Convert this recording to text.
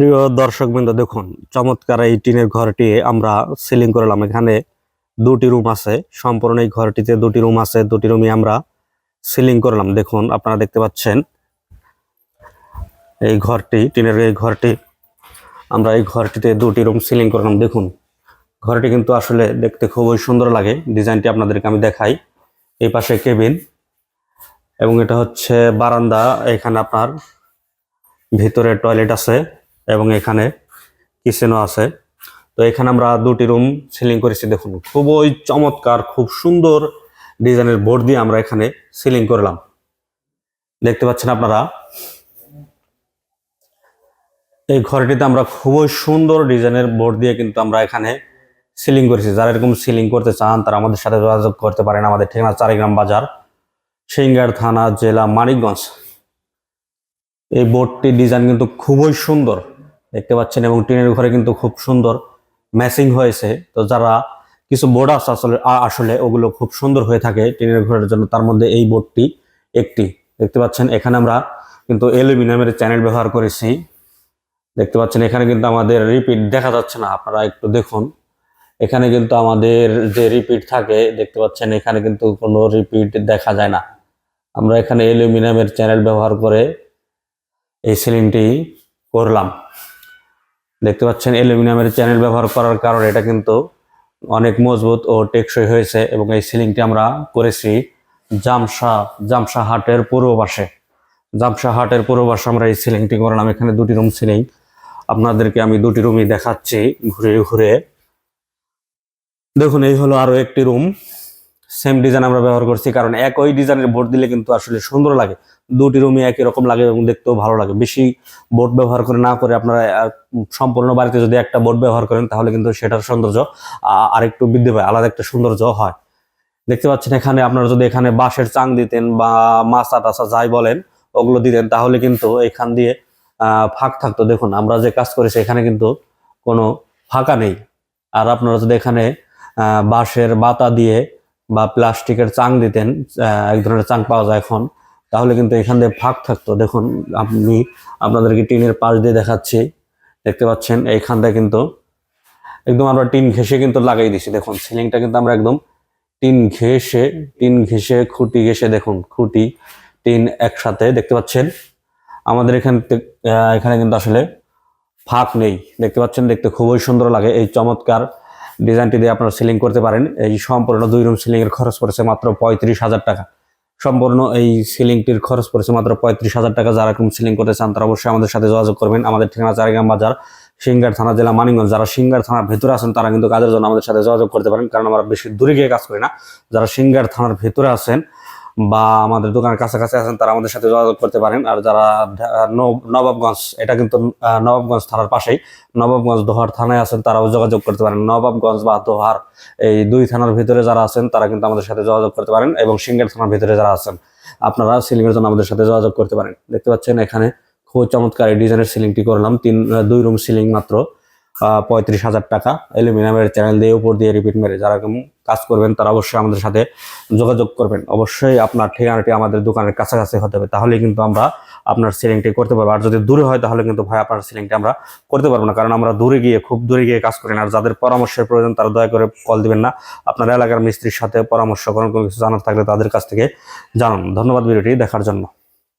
প্রিয় দর্শকবৃন্দ, দেখুন, চমৎকার এই টিনের ঘরটি আমরা সিলিং করলাম। এখানে দুটি রুম আছে, সম্পূর্ণ এই ঘরটিতে দুটি রুম আছে, দুটি রুমই আমরা সিলিং করলাম। দেখুন, আপনারা দেখতে পাচ্ছেন এই ঘরটি, টিনের এই ঘরটি। আমরা এই ঘরটিতে দুটি রুম সিলিং করলাম। দেখুন, ঘরটি কিন্তু আসলে দেখতে খুবই সুন্দর লাগে। ডিজাইনটি আপনাদেরকে আমি দেখাই। এই পাশে কেবিন এবং এটা হচ্ছে বারান্দা। এখানে আপনার ভিতরে টয়লেট আছে। এবং এখানে কিচেনও আছে। তো এখানে আমরা দুটি রুম সিলিং করেছি, দেখুন। খুবই চমৎকার, খুব সুন্দর ডিজাইনের বোর্ড দিয়ে আমরা এখানে সিলিং করলাম। দেখতে পাচ্ছেন আপনারা? এই ঘরটিতে আমরা খুবই সুন্দর ডিজাইনের বোর্ড দিয়ে কিন্তু আমরা এখানে সিলিং করেছি। যারা এরকম সিলিং করতে চান, তারা আমাদের সাথে যোগাযোগ করতে পারেন আমাদের ঠিকানা চারিগ্রাম বাজার, সিঙ্গার থানা, জেলা মানিকগঞ্জ। এই বোর্ডটির ডিজাইন কিন্তু খুবই সুন্দর। দেখতে পাচ্ছেন, এবং টিনের ঘরে কিন্তু খুব সুন্দর ম্যাচিং হয়েছে। তো যারা কিছু বোর্ড আছে, আসলে আসলে ওগুলো খুব সুন্দর হয়ে থাকে টিনের ঘরের জন্য, তার মধ্যে এই বোর্ডটি একটি। দেখতে পাচ্ছেন, এখানে আমরা কিন্তু অ্যালুমিনিয়ামের চ্যানেল ব্যবহার করেছি। দেখতে পাচ্ছেন, এখানে কিন্তু আমাদের রিপিট দেখা যাচ্ছে না, আপনারা একটু দেখুন। এখানে কিন্তু আমাদের যে রিপিট থাকে, দেখতে পাচ্ছেন, এখানে কিন্তু কোনো রিপিট দেখা যায় না। আমরা এখানে অ্যালুমিনিয়ামের চ্যানেল ব্যবহার করে এই সিলিংটি করলাম। দেখতে পাচ্ছেন, অ্যালুমিনিয়ামের চ্যানেল ব্যবহার করার কারণে এটা কিন্তু অনেক মজবুত ও টেকসই হয়েছে এবং এই সিলিংটি আমরা করেছি জামশা জামশা হাটের পূর্ব পাশে জামশা হাটের পূর্ব পাশে আমরা এই সিলিংটি করলাম। এখানে দুটি রুম সিলিং। আপনাদেরকে আমি দুটি রুমই দেখাচ্ছি ঘুরে ঘুরে। দেখুন, এই হলো আরও একটি রুম। সেম ডিজাইন আমরা ব্যবহার করছি, কারণ একই ডিজাইনের বোর্ড দিলে কিন্তু আসলে সুন্দর লাগে। দুটি রুমই একই রকম লাগে এবং দেখতেও ভালো লাগে। বেশি বোর্ড ব্যবহার করে না করে আপনারা সম্পূর্ণ বাড়িতে যদি একটা বোর্ড ব্যবহার করেন তাহলে কিন্তু সেটার সৌন্দর্য আরেকটু বৃদ্ধি পায়, আলাদা একটা সৌন্দর্য হয়। দেখতে পাচ্ছেন এখানে আপনারা যদি এখানে বাঁশের চাং দিতেন বা মাছা টাছা যাই বলেন, ওগুলো দিতেন, তাহলে কিন্তু এখান দিয়ে ফাঁক থাকতো। দেখুন, আমরা যে কাজ করেছি, এখানে কিন্তু কোনো ফাঁকা নেই। আর আপনারা যদি এখানে বাঁশের বাতা দিয়ে বা প্লাস্টিকের চাং দিতেন এক ধরনের চাং পাওয়া যায় এখন তাহলে কিন্তু এখান দিয়ে ফাঁক থাকতো। দেখুন, আপনি আপনাদেরকে টিনের পাশ দিয়ে দেখাচ্ছি। দেখতে পাচ্ছেন এইখানটা কিন্তু একদম আমরা টিন ঘেসে কিন্তু লাগাই দিছি। দেখুন, সিলিংটা কিন্তু আমরা একদম টিন ঘেসে টিন ঘেসে খুঁটি ঘেসে দেখুন, খুঁটি, টিন একসাথে, দেখতে পাচ্ছেন? আমাদের এখান এখানে কিন্তু আসলে ফাঁক নেই। দেখতে পাচ্ছেন, দেখতে খুবই সুন্দর লাগে। এই চমৎকার ডিজাইনটি দিয়ে আপনারা সিলিং করতে পারেন। এই সম্পূর্ণ দুই রুম সিলিংয়ের খরচ পড়েছে মাত্র পঁয়ত্রিশ হাজার টাকা। সম্পূর্ণ এই সিলিংটির খরচ পড়েছে মাত্র পঁয়ত্রিশ হাজার টাকা। যারা এরকম সিলিং করতে চান, তারা অবশ্যই আমাদের সাথে যোগাযোগ করবেন। আমাদের ঠিকানা চারিগ্রাম বাজার, সিঙ্গার থানা, জেলা মানিগঞ্জ যারা সিঙ্গার থানার ভেতরে আছেন, তারা কিন্তু কাজের জন্য আমাদের সাথে যোগাযোগ করতে পারেন, কারণ আমরা বেশি দূরে গিয়ে কাজ করি না। যারা সিঙ্গার থানার ভেতরে আছেন বা আমাদের দোকানের কাছাকাছি আছেন, তারা আমাদের সাথে যোগাযোগ করতে পারেন। আর যারা নব- নবাবগঞ্জ, এটা কিন্তু নবাবগঞ্জ থানার পাশেই, নবাবগঞ্জ দোহার থানায় আছেন, তারাও যোগাযোগ করতে পারেন। নবাবগঞ্জ বা দোহার এই দুই থানার ভিতরে যারা আছেন, তারা কিন্তু আমাদের সাথে যোগাযোগ করতে পারেন এবং সিঙ্গার থানার ভিতরে যারা আছেন, আপনারা সিলিং এর জন্য আমাদের সাথে যোগাযোগ করতে পারেন। দেখতে পাচ্ছেন এখানে খুব চমৎকার এই ডিজাইনের সিলিংটি করলাম। তিন, দুই রুম সিলিং মাত্র পঁয়ত্রিশ হাজার টাকা। অ্যালুমিনিয়ামের চ্যানেল দিয়ে উপর দিয়ে রিপিট মেরে, যারা কাজ করবেন, তারা অবশ্যই আমাদের সাথে যোগাযোগ করবেন। অবশ্যই আপনার ঠিকানাটি আমাদের দোকানের কাছাকাছি হতে হবে তাহলে কিন্তু আমরা আপনার সিলিংটি করতে পারব। আর যদি দূরে হয়, তাহলে কিন্তু ভাই আপনার সিলিংটি আমরা করতে পারব না, কারণ আমরা দূরে গিয়ে, খুব দূরে গিয়ে কাজ করি না। আর যাদের পরামর্শের প্রয়োজন, তারা দয়া করে কল দিবেন না। আপনার এলাকার মিস্ত্রির সাথে পরামর্শ করেন কোনো কিছু জানার থাকলে তাদের কাছ থেকে জানান। ধন্যবাদ ভিডিওটি দেখার জন্য।